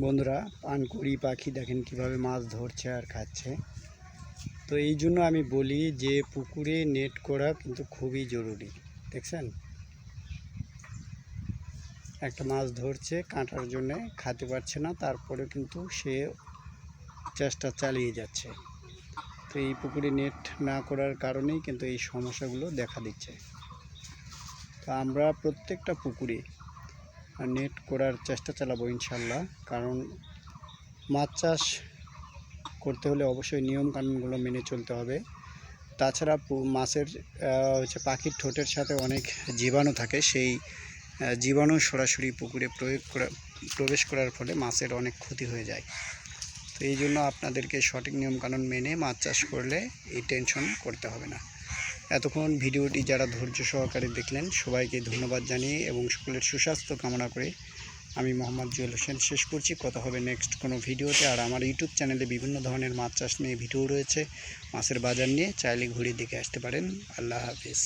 বন্ধুরা পানকুড়ি পাখি দেখেন কীভাবে মাছ ধরছে আর খাচ্ছে। তো এই জন্য আমি বলি যে, পুকুরে নেট করা কিন্তু খুবই জরুরি, দেখছেন? একটা মাছ ধরছে, কাঁটার জন্য খাতে পারছে না তারপরে কিন্তু সে চেষ্টা চালিয়ে যাচ্ছে। তো এই পুকুরে নেট না করার কারণেই কিন্তু এই সমস্যাগুলো দেখা দিচ্ছে। তো আমরা প্রত্যেকটা পুকুরে নেট করার চেষ্টা চালাবো ইনশাল্লাহ। কারণ মাছ চাষ করতে হলে অবশ্যই নিয়ম কানুনগুলো মেনে চলতে হবে। তাছাড়া মাছের হচ্ছে পাখির ঠোঁটের সাথে অনেক জীবাণু থাকে। সেই জীবাণু সরাসরি পুকুরে প্রয়োগ করা, প্রবেশ করার ফলে মাছের অনেক ক্ষতি হয়ে যায়। তো এই জন্য আপনাদেরকে সঠিক নিয়মকানুন মেনে মাছ চাষ করলে এই টেনশন করতে হবে না। এতক্ষণ ভিডিওটি যারা ধৈর্য সহকারে দেখলেন, সবাইকে ধন্যবাদ জানিয়ে এবং সকলের সুস্বাস্থ্য কামনা করে আমি মোহাম্মদ জুয়েল হোসেন শেষ করছি। কথা হবে নেক্সট কোনো ভিডিওতে। আর আমার ইউটিউব চ্যানেলে বিভিন্ন ধরনের মাছ চাষ নিয়ে ভিডিও রয়েছে। মাছের বাজার নিয়ে চাইলে ঘুরে দেখে আসতে পারেন। আল্লাহ হাফিজ।